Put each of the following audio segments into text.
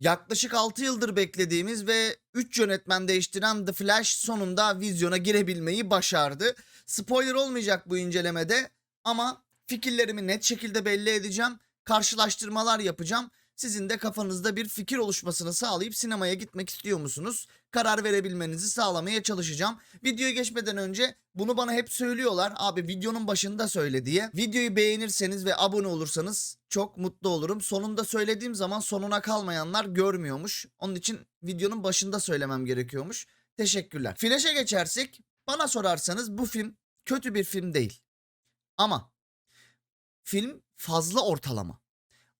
Yaklaşık 6 yıldır beklediğimiz ve 3 yönetmen değiştiren The Flash sonunda vizyona girebilmeyi başardı. Spoiler olmayacak bu incelemede ama fikirlerimi net şekilde belli edeceğim. Karşılaştırmalar yapacağım. Sizin de kafanızda bir fikir oluşmasını sağlayıp sinemaya gitmek istiyor musunuz? Karar verebilmenizi sağlamaya çalışacağım. Videoya geçmeden önce bunu bana hep söylüyorlar. Abi videonun başında söyle diye. Videoyu beğenirseniz ve abone olursanız çok mutlu olurum. Sonunda söylediğim zaman sonuna kalmayanlar görmüyormuş. Onun için videonun başında söylemem gerekiyormuş. Teşekkürler. Flash'e geçersek bana sorarsanız bu film kötü bir film değil. Ama film fazla ortalama.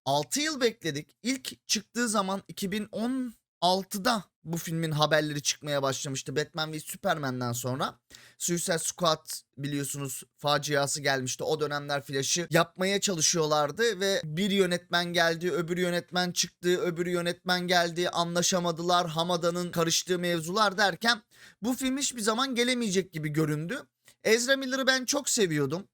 6 yıl bekledik. İlk çıktığı zaman 2016'da bu filmin haberleri çıkmaya başlamıştı. Batman ve Superman'den sonra. Suicide Squad biliyorsunuz faciası gelmişti. O dönemler Flash'ı yapmaya çalışıyorlardı ve bir yönetmen geldi, öbür yönetmen çıktı, öbür yönetmen geldi, anlaşamadılar, Hamada'nın karıştığı mevzular derken bu film hiçbir zaman gelemeyecek gibi göründü. Ezra Miller'ı ben çok seviyordum.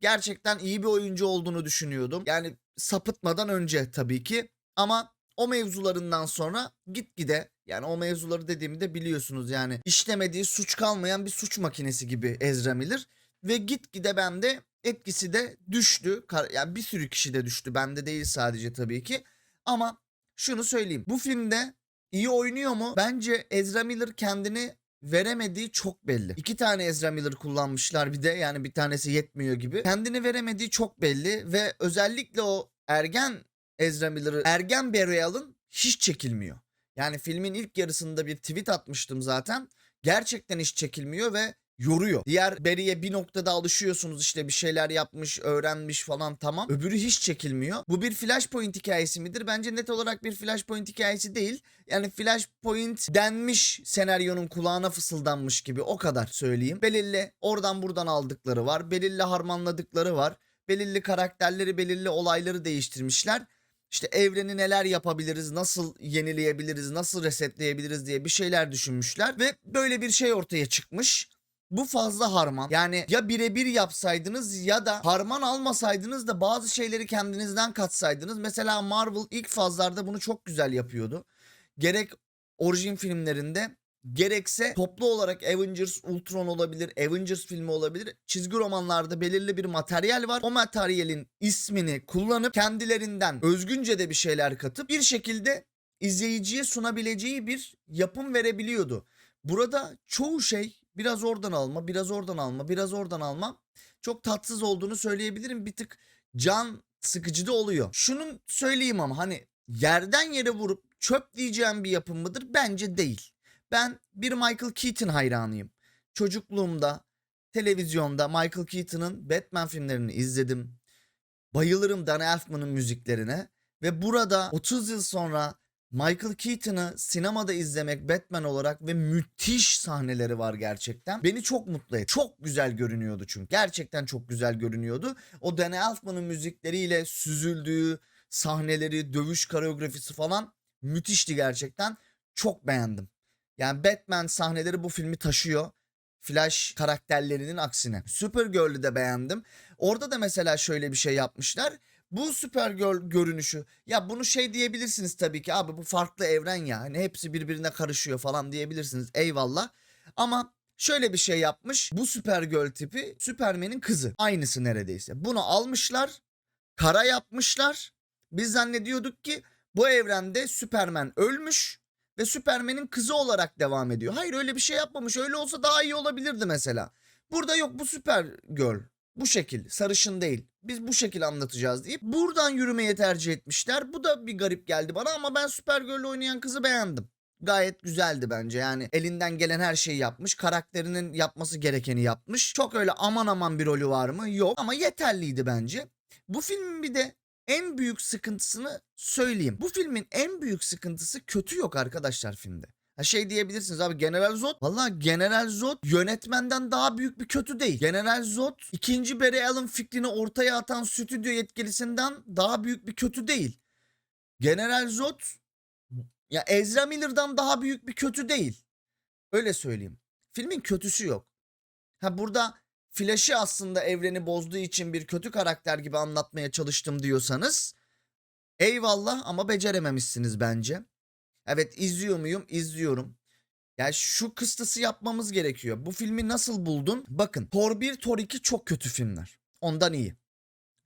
Gerçekten iyi bir oyuncu olduğunu düşünüyordum. Yani sapıtmadan önce tabii ki. Ama o mevzularından sonra gitgide yani o mevzuları dediğimde biliyorsunuz yani işlemediği suç kalmayan bir suç makinesi gibi Ezra Miller. Ve gitgide bende etkisi de düştü. Yani bir sürü kişi de düştü. Bende değil sadece tabii ki. Ama şunu söyleyeyim. Bu filmde iyi oynuyor mu? Bence Ezra Miller kendini veremediği çok belli. İki tane Ezra Miller kullanmışlar bir de yani bir tanesi yetmiyor gibi. Kendini veremediği çok belli ve özellikle o ergen Ezra Miller'ı ergen Barry Allen hiç çekilmiyor. Yani filmin ilk yarısında bir tweet atmıştım zaten. Gerçekten hiç çekilmiyor ve yoruyor. Diğer Barry'e bir noktada alışıyorsunuz işte bir şeyler yapmış, öğrenmiş falan tamam. Öbürü hiç çekilmiyor. Bu bir Flashpoint hikayesi midir? Bence net olarak bir Flashpoint hikayesi değil. Yani Flashpoint denmiş senaryonun kulağına fısıldanmış gibi o kadar söyleyeyim. Belirli oradan buradan aldıkları var. Belirli harmanladıkları var. Belirli karakterleri, belirli olayları değiştirmişler. İşte evreni neler yapabiliriz, nasıl yenileyebiliriz, nasıl resetleyebiliriz diye bir şeyler düşünmüşler ve böyle bir şey ortaya çıkmış. Bu fazla harman. Yani ya birebir yapsaydınız ya da harman almasaydınız da bazı şeyleri kendinizden katsaydınız. Mesela Marvel ilk fazlarda bunu çok güzel yapıyordu. Gerek orijin filmlerinde gerekse toplu olarak Avengers Ultron olabilir, Avengers filmi olabilir. Çizgi romanlarda belirli bir materyal var. O materyalin ismini kullanıp kendilerinden özgünce de bir şeyler katıp bir şekilde izleyiciye sunabileceği bir yapım verebiliyordu. Burada çoğu şey biraz oradan alma, biraz oradan alma, biraz oradan alma çok tatsız olduğunu söyleyebilirim. Bir tık can sıkıcı da oluyor. Şunu söyleyeyim ama hani yerden yere vurup çöp diyeceğim bir yapım mıdır? Bence değil. Ben bir Michael Keaton hayranıyım. Çocukluğumda televizyonda Michael Keaton'ın Batman filmlerini izledim. Bayılırım Dan Elfman'ın müziklerine ve burada 30 yıl sonra Michael Keaton'ı sinemada izlemek Batman olarak ve müthiş sahneleri var gerçekten. Beni çok mutlu etti. Çok güzel görünüyordu çünkü. Gerçekten çok güzel görünüyordu. O Dan Elfman'ın müzikleriyle süzüldüğü sahneleri, dövüş koreografisi falan müthişti gerçekten. Çok beğendim. Yani Batman sahneleri bu filmi taşıyor. Flash karakterlerinin aksine. Supergirl'ü de beğendim. Orada da mesela şöyle bir şey yapmışlar. Bu Supergirl görünüşü. Ya bunu şey diyebilirsiniz tabii ki. Abi bu farklı evren ya. Hani hepsi birbirine karışıyor falan diyebilirsiniz. Eyvallah. Ama şöyle bir şey yapmış. Bu Supergirl tipi Superman'in kızı. Aynısı neredeyse. Bunu almışlar. Kara yapmışlar. Biz zannediyorduk ki bu evrende Superman ölmüş ve Superman'in kızı olarak devam ediyor. Hayır öyle bir şey yapmamış. Öyle olsa daha iyi olabilirdi mesela. Burada yok bu Supergirl. Bu şekil sarışın değil. Biz bu şekil anlatacağız deyip buradan yürümeyi tercih etmişler. Bu da bir garip geldi bana ama ben Supergirl oynayan kızı beğendim. Gayet güzeldi bence yani elinden gelen her şeyi yapmış karakterinin yapması gerekeni yapmış çok öyle aman aman bir rolü var mı yok ama yeterliydi bence bu filmin bir de en büyük sıkıntısını söyleyeyim. Bu filmin en büyük sıkıntısı kötü yok arkadaşlar filmde. Ha şey diyebilirsiniz abi General Zod. Valla General Zod yönetmenden daha büyük bir kötü değil. General Zod ikinci Barry Allen fikrini ortaya atan stüdyo yetkilisinden daha büyük bir kötü değil. General Zod ya Ezra Miller'dan daha büyük bir kötü değil. Öyle söyleyeyim. Filmin kötüsü yok. Ha burada Flash'ı aslında evreni bozduğu için bir kötü karakter gibi anlatmaya çalıştım diyorsanız eyvallah ama becerememişsiniz bence. Evet izliyor muyum? İzliyorum. Yani şu kıstası yapmamız gerekiyor. Bu filmi nasıl buldun? Bakın Thor 1, Thor 2 çok kötü filmler. Ondan iyi.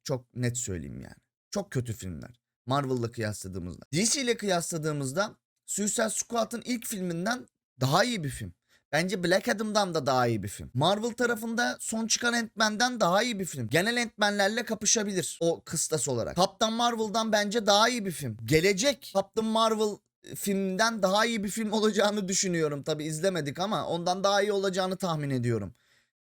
Çok net söyleyeyim yani. Çok kötü filmler. Marvel'la kıyasladığımızda. DC ile kıyasladığımızda Suicide Squad'ın ilk filminden daha iyi bir film. Bence Black Adam'dan da daha iyi bir film. Marvel tarafında son çıkan Ant-Man'den daha iyi bir film. Genel Ant-Man'lerle kapışabilir o kıstas olarak. Captain Marvel'dan bence daha iyi bir film. Gelecek Captain Marvel filmden daha iyi bir film olacağını düşünüyorum. Tabi izlemedik ama ondan daha iyi olacağını tahmin ediyorum.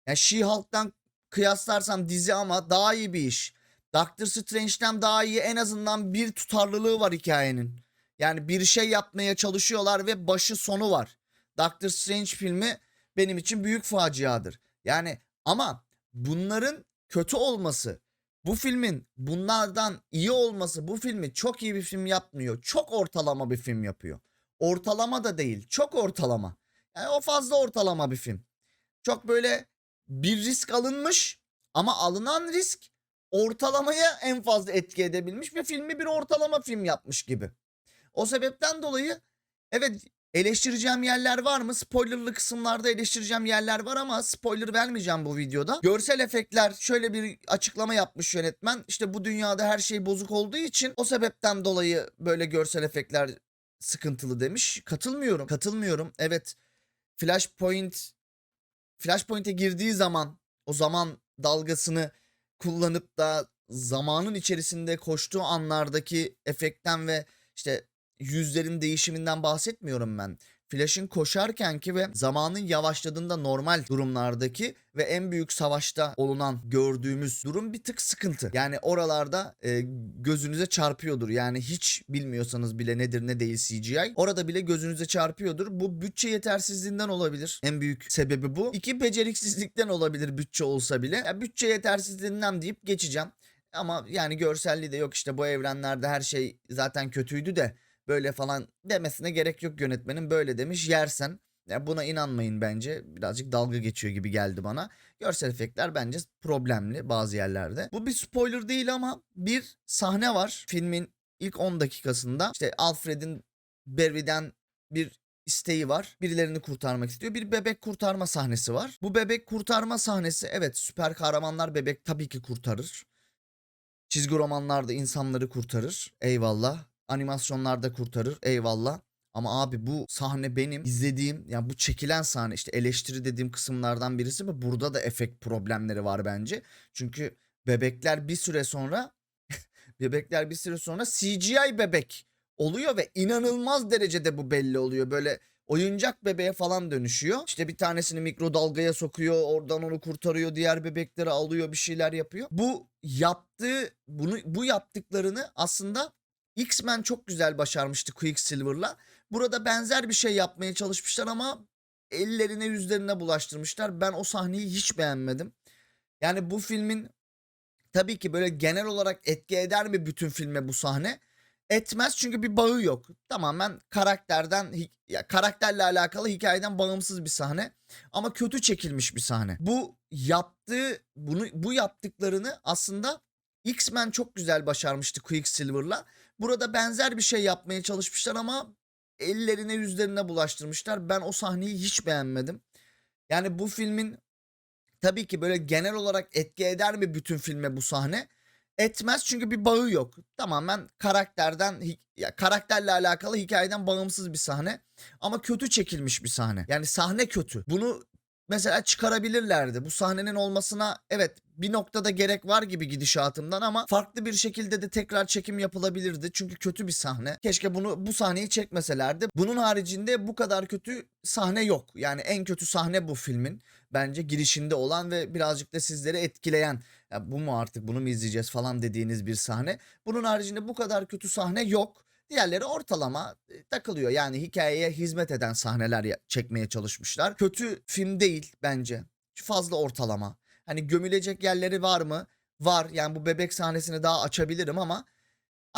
Yani She-Hulk'tan kıyaslarsam dizi ama daha iyi bir iş. Doctor Strange'den daha iyi en azından bir tutarlılığı var hikayenin. Yani bir şey yapmaya çalışıyorlar ve başı sonu var. Doctor Strange filmi benim için büyük faciadır. Yani ama bunların kötü olması, bu filmin bunlardan iyi olması bu filmi çok iyi bir film yapmıyor. Çok ortalama bir film yapıyor. Ortalama da değil, çok ortalama. Yani o fazla ortalama bir film. Çok böyle bir risk alınmış ama alınan risk ortalamaya en fazla etki edebilmiş ve filmi bir ortalama film yapmış gibi. O sebepten dolayı evet eleştireceğim yerler var mı? Spoilerlı kısımlarda eleştireceğim yerler var ama spoiler vermeyeceğim bu videoda. Görsel efektler şöyle bir açıklama yapmış yönetmen. İşte bu dünyada her şey bozuk olduğu için o sebepten dolayı böyle görsel efektler sıkıntılı demiş. Katılmıyorum. Katılmıyorum. Evet. Flashpoint Flashpoint'e girdiği zaman o zaman dalgasını kullanıp da zamanın içerisinde koştuğu anlardaki efektten ve işte yüzlerin değişiminden bahsetmiyorum ben. Flash'ın koşarkenki ve zamanın yavaşladığında normal durumlardaki ve en büyük savaşta olunan gördüğümüz durum bir tık sıkıntı. Yani oralarda e, gözünüze çarpıyordur. Yani hiç bilmiyorsanız bile nedir ne değil CGI. Orada bile gözünüze çarpıyordur. Bu bütçe yetersizliğinden olabilir. En büyük sebebi bu. İki beceriksizlikten olabilir bütçe olsa bile. Ya bütçe yetersizliğinden deyip geçeceğim. Ama yani görselliği de yok işte bu evrenlerde her şey zaten kötüydü de böyle falan demesine gerek yok yönetmenin böyle demiş yersen. Ya buna inanmayın bence. Birazcık dalga geçiyor gibi geldi bana. Görsel efektler bence problemli bazı yerlerde. Bu bir spoiler değil ama bir sahne var filmin ilk 10 dakikasında. İşte Alfred'in Barry'den bir isteği var. Birilerini kurtarmak istiyor. Bir bebek kurtarma sahnesi var. Bu bebek kurtarma sahnesi evet süper kahramanlar bebek tabii ki kurtarır. Çizgi romanlarda insanları kurtarır. Eyvallah. Animasyonlarda kurtarır. Eyvallah. Ama abi bu sahne benim izlediğim yani bu çekilen sahne işte eleştiri dediğim kısımlardan birisi ve burada da efekt problemleri var bence. Çünkü bebekler bir süre sonra bebekler bir süre sonra CGI bebek oluyor ve inanılmaz derecede bu belli oluyor. Böyle oyuncak bebeğe falan dönüşüyor. İşte bir tanesini mikrodalgaya sokuyor, oradan onu kurtarıyor, diğer bebekleri alıyor, bir şeyler yapıyor. Bu yaptığı bunu bu yaptıklarını aslında X-Men çok güzel başarmıştı Quicksilver'la. Burada benzer bir şey yapmaya çalışmışlar ama ellerine yüzlerine bulaştırmışlar. Ben o sahneyi hiç beğenmedim. Yani bu filmin tabii ki böyle genel olarak etki eder mi bütün filme bu sahne? Etmez çünkü bir bağı yok. Tamamen karakterden ya karakterle alakalı hikayeden bağımsız bir sahne ama kötü çekilmiş bir sahne. Bu yaptığı bunu bu yaptıklarını aslında X-Men çok güzel başarmıştı Quicksilver'la. Burada benzer bir şey yapmaya çalışmışlar ama ellerine yüzlerine bulaştırmışlar. Ben o sahneyi hiç beğenmedim. Yani bu filmin tabii ki böyle genel olarak etki eder mi bütün filme bu sahne? Etmez çünkü bir bağı yok. Tamamen karakterden ya karakterle alakalı hikayeden bağımsız bir sahne ama kötü çekilmiş bir sahne. Yani sahne kötü. Bunu mesela çıkarabilirlerdi. Bu sahnenin olmasına evet bir noktada gerek var gibi gidişatımdan ama farklı bir şekilde de tekrar çekim yapılabilirdi. Çünkü kötü bir sahne. Keşke bunu bu sahneyi çekmeselerdi. Bunun haricinde bu kadar kötü sahne yok. Yani en kötü sahne bu filmin. Bence girişinde olan ve birazcık da sizleri etkileyen ya bu mu artık bunu mu izleyeceğiz falan dediğiniz bir sahne. Bunun haricinde bu kadar kötü sahne yok. Diğerleri ortalama e, takılıyor. Yani hikayeye hizmet eden sahneler çekmeye çalışmışlar. Kötü film değil bence. Fazla ortalama. Hani gömülecek yerleri var mı? Var. Yani bu bebek sahnesini daha açabilirim ama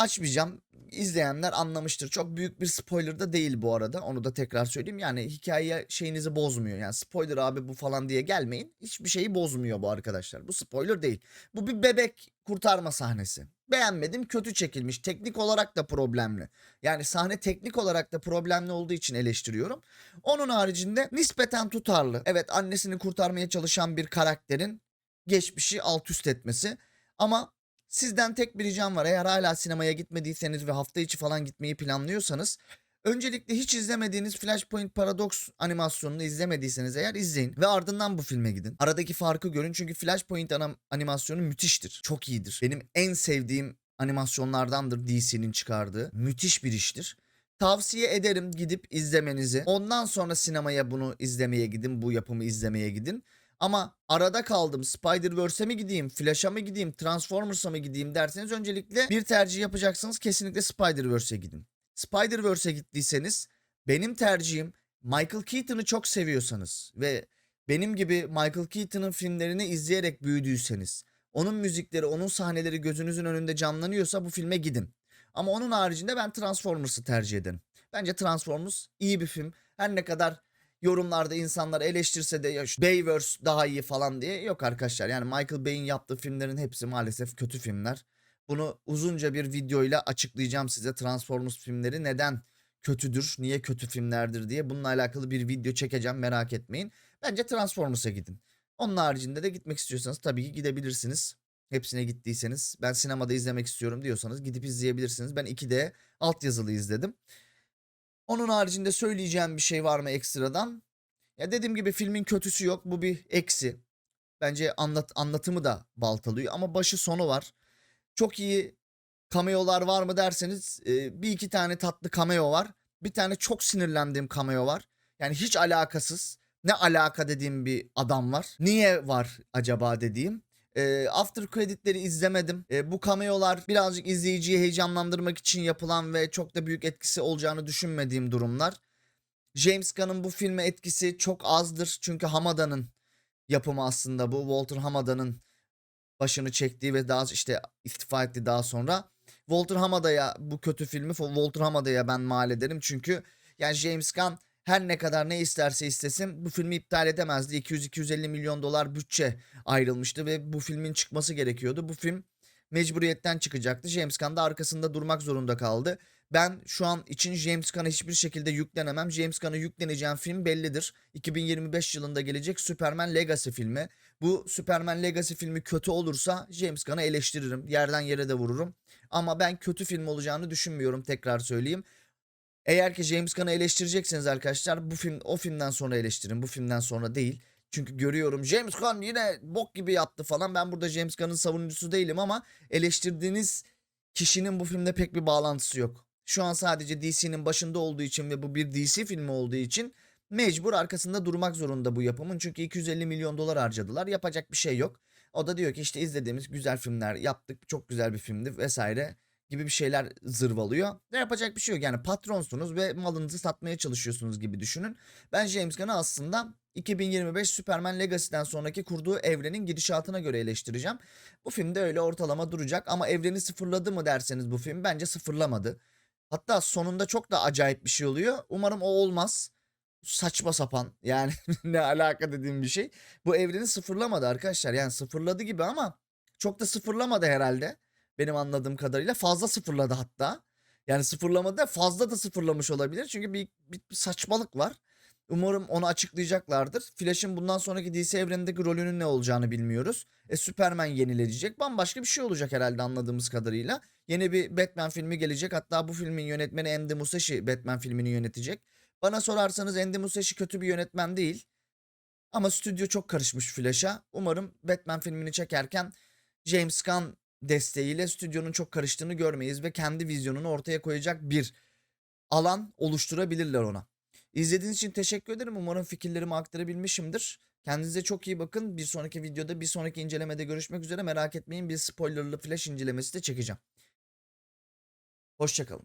Açmayacağım. İzleyenler anlamıştır. Çok büyük bir spoiler da değil bu arada. Onu da tekrar söyleyeyim. Yani hikaye şeyinizi bozmuyor. Yani spoiler abi bu falan diye gelmeyin. Hiçbir şeyi bozmuyor bu arkadaşlar. Bu spoiler değil. Bu bir bebek kurtarma sahnesi. Beğenmedim kötü çekilmiş. Teknik olarak da problemli. Yani sahne teknik olarak da problemli olduğu için eleştiriyorum. Onun haricinde nispeten tutarlı. Evet annesini kurtarmaya çalışan bir karakterin geçmişi alt üst etmesi. Ama sizden tek bir ricam var. Eğer hala sinemaya gitmediyseniz ve hafta içi falan gitmeyi planlıyorsanız öncelikle hiç izlemediğiniz Flashpoint Paradox animasyonunu izlemediyseniz eğer izleyin ve ardından bu filme gidin. Aradaki farkı görün çünkü Flashpoint animasyonu müthiştir. Çok iyidir. Benim en sevdiğim animasyonlardandır DC'nin çıkardığı. Müthiş bir iştir. Tavsiye ederim gidip izlemenizi. Ondan sonra sinemaya bunu izlemeye gidin. Bu yapımı izlemeye gidin. Ama arada kaldım. Spider-Verse'e mi gideyim, Flash'a mı gideyim, Transformers'a mı gideyim derseniz öncelikle bir tercih yapacaksınız. Kesinlikle Spider-Verse'e gidin. Spider-Verse'e gittiyseniz benim tercihim Michael Keaton'ı çok seviyorsanız ve benim gibi Michael Keaton'ın filmlerini izleyerek büyüdüyseniz, onun müzikleri, onun sahneleri gözünüzün önünde canlanıyorsa bu filme gidin. Ama onun haricinde ben Transformers'ı tercih ederim. Bence Transformers iyi bir film. Her ne kadar yorumlarda insanlar eleştirse de ya Bayverse daha iyi falan diye yok arkadaşlar. Yani Michael Bay'in yaptığı filmlerin hepsi maalesef kötü filmler. Bunu uzunca bir videoyla açıklayacağım size Transformers filmleri neden kötüdür, niye kötü filmlerdir diye. Bununla alakalı bir video çekeceğim merak etmeyin. Bence Transformers'a gidin. Onun haricinde de gitmek istiyorsanız tabii ki gidebilirsiniz. Hepsine gittiyseniz ben sinemada izlemek istiyorum diyorsanız gidip izleyebilirsiniz. Ben 2D altyazılı izledim. Onun haricinde söyleyeceğim bir şey var mı ekstradan? Ya dediğim gibi filmin kötüsü yok. Bu bir eksi. Bence anlat anlatımı da baltalıyor ama başı sonu var. Çok iyi cameo'lar var mı derseniz e, bir iki tane tatlı cameo var. Bir tane çok sinirlendiğim cameo var. Yani hiç alakasız. Ne alaka dediğim bir adam var. Niye var acaba dediğim. E, after creditleri izlemedim. E, bu cameo'lar birazcık izleyiciyi heyecanlandırmak için yapılan ve çok da büyük etkisi olacağını düşünmediğim durumlar. James Gunn'ın bu filme etkisi çok azdır. Çünkü Hamada'nın yapımı aslında bu. Walter Hamada'nın başını çektiği ve daha işte istifa etti daha sonra. Walter Hamada'ya bu kötü filmi Walter Hamada'ya ben mal ederim. Çünkü yani James Gunn her ne kadar ne isterse istesin bu filmi iptal edemezdi. 200-250 milyon dolar bütçe ayrılmıştı ve bu filmin çıkması gerekiyordu. Bu film mecburiyetten çıkacaktı. James Gunn da arkasında durmak zorunda kaldı. Ben şu an için James Gunn'a hiçbir şekilde yüklenemem. James Gunn'a yükleneceğim film bellidir. 2025 yılında gelecek Superman Legacy filmi. Bu Superman Legacy filmi kötü olursa James Gunn'ı eleştiririm. Yerden yere de vururum. Ama ben kötü film olacağını düşünmüyorum tekrar söyleyeyim. Eğer ki James Gunn'ı eleştirecekseniz arkadaşlar bu film o filmden sonra eleştirin. Bu filmden sonra değil. Çünkü görüyorum James Gunn yine bok gibi yaptı falan. Ben burada James Gunn'ın savunucusu değilim ama eleştirdiğiniz kişinin bu filmde pek bir bağlantısı yok. Şu an sadece DC'nin başında olduğu için ve bu bir DC filmi olduğu için mecbur arkasında durmak zorunda bu yapımın. Çünkü 250 milyon dolar harcadılar. Yapacak bir şey yok. O da diyor ki işte izlediğimiz güzel filmler yaptık. Çok güzel bir filmdi vesaire gibi bir şeyler zırvalıyor. Ne yapacak bir şey yok. Yani patronsunuz ve malınızı satmaya çalışıyorsunuz gibi düşünün. Ben James Gunn'ı aslında 2025 Superman Legacy'den sonraki kurduğu evrenin gidişatına göre eleştireceğim. Bu filmde öyle ortalama duracak ama evreni sıfırladı mı derseniz bu film bence sıfırlamadı. Hatta sonunda çok da acayip bir şey oluyor. Umarım o olmaz. Saçma sapan yani ne alaka dediğim bir şey. Bu evreni sıfırlamadı arkadaşlar. Yani sıfırladı gibi ama çok da sıfırlamadı herhalde. Benim anladığım kadarıyla fazla sıfırladı hatta. Yani sıfırlamadı fazla da sıfırlamış olabilir. Çünkü bir, bir, bir saçmalık var. Umarım onu açıklayacaklardır. Flash'ın bundan sonraki DC evrenindeki rolünün ne olacağını bilmiyoruz. E Superman yenilecek. Bambaşka bir şey olacak herhalde anladığımız kadarıyla. Yeni bir Batman filmi gelecek. Hatta bu filmin yönetmeni Andy Musashi Batman filmini yönetecek. Bana sorarsanız Andy Musashi kötü bir yönetmen değil. Ama stüdyo çok karışmış Flash'a. Umarım Batman filmini çekerken James Gunn desteğiyle stüdyonun çok karıştığını görmeyiz ve kendi vizyonunu ortaya koyacak bir alan oluşturabilirler ona. İzlediğiniz için teşekkür ederim. Umarım fikirlerimi aktarabilmişimdir. Kendinize çok iyi bakın. Bir sonraki videoda, bir sonraki incelemede görüşmek üzere. Merak etmeyin bir spoilerlı flash incelemesi de çekeceğim. Hoşçakalın.